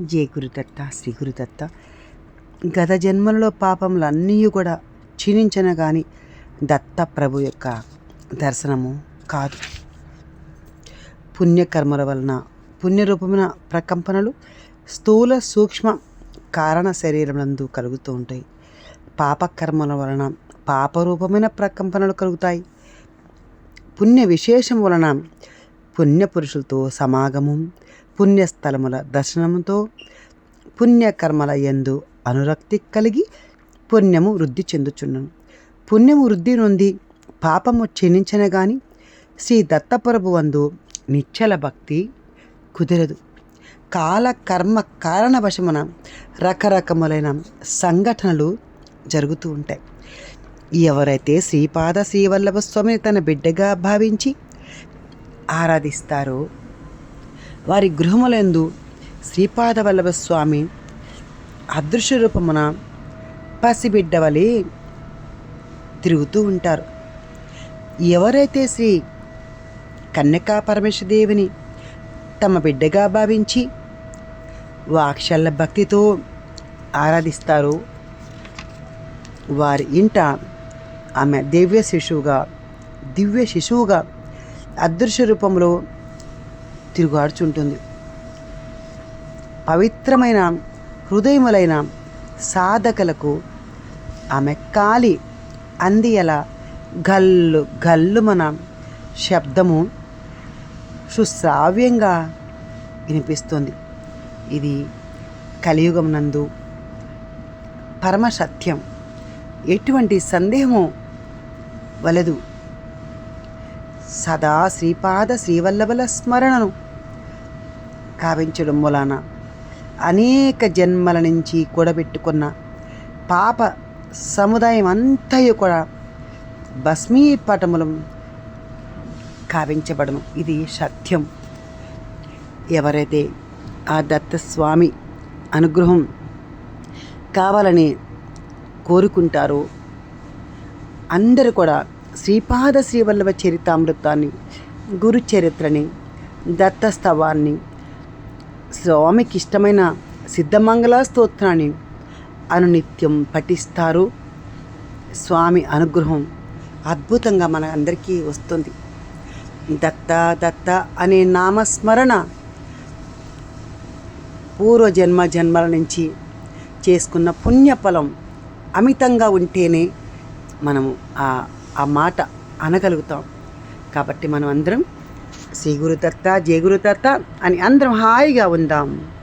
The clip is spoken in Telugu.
జే గురుదత్త శ్రీ గురుదత్త. గత జన్మలలో పాపములు అన్నీ కూడా క్షీణించిన కానీ దత్త ప్రభు యొక్క దర్శనము కాదు. పుణ్యకర్మల వలన పుణ్యరూపమైన ప్రకంపనలు స్థూల సూక్ష్మ కారణ శరీరములందు కలుగుతూ ఉంటాయి. పాపకర్మల వలన పాపరూపమైన ప్రకంపనలు కలుగుతాయి. పుణ్య విశేషం వలన పుణ్యపురుషులతో సమాగమం పుణ్యస్థలముల దర్శనముతో పుణ్యకర్మల యందు అనురక్తి కలిగి పుణ్యము వృద్ధి చెందుచున్నాను. పుణ్యము వృద్ధి నుండి పాపము క్షీణించిన గాని శ్రీ దత్తప్రభు వందు నిశ్చల భక్తి కుదరదు. కాల కర్మ కారణవశమున రకరకములైన సంఘటనలు జరుగుతూ ఉంటాయి. ఎవరైతే శ్రీపాద శ్రీవల్లభ స్వామిని తన బిడ్డగా భావించి ఆరాధిస్తారు? వారి గృహములందు శ్రీపాదవల్లభ స్వామి అదృశ్య రూపమున పసిబిడ్డ వలె తిరుగుతూ ఉంటారు. ఎవరైతే శ్రీ కన్యకా పరమేశ్వరదేవిని తమ బిడ్డగా భావించి వాక్షల భక్తితో ఆరాధిస్తారు వారి ఇంట ఆమె దివ్య శిశువుగా దివ్య శిశువుగా అదృశ్య రూపంలో తిరుగాడుచుంటుంది పవిత్రమైన హృదయములైన సాధకులకు ఆమె కాలి అందియల గల్లు గల్లుమన శబ్దము సుశ్రావ్యంగా వినిపిస్తుంది. ఇది కలియుగం నందు పరమ సత్యం. ఎటువంటి సందేహము వలదు. సదా శ్రీపాద శ్రీవల్లభల స్మరణను కావించడం మూలాన అనేక జన్మల నుంచి కూడబెట్టుకున్న పాప సముదాయం అంతయు కూడా భస్మీపటములం కావించబడను ఇది సత్యం. ఎవరైతే ఆ దత్తస్వామి అనుగ్రహం కావాలని కోరుకుంటారో అందరూ కూడా శ్రీపాద శ్రీవల్లభ చరితామృతాన్ని గురు చరిత్రని దత్తస్తవాన్ని స్వామికి ఇష్టమైన సిద్ధమంగళ స్తోత్రాన్ని అనునిత్యం పఠిస్తారు. స్వామి అనుగ్రహం అద్భుతంగా మన అందరికీ వస్తుంది. దత్త దత్త అనే నామస్మరణ పూర్వజన్మ జన్మల నుంచి చేసుకున్న పుణ్యఫలం అమితంగా ఉంటేనే మనము ఆ ఆ మాట అనగలుగుతాం. కాబట్టి మనం అందరం శ్రీ గురుదత్త జయ గురుదత్త అని అందరం హాయిగా ఉందాం.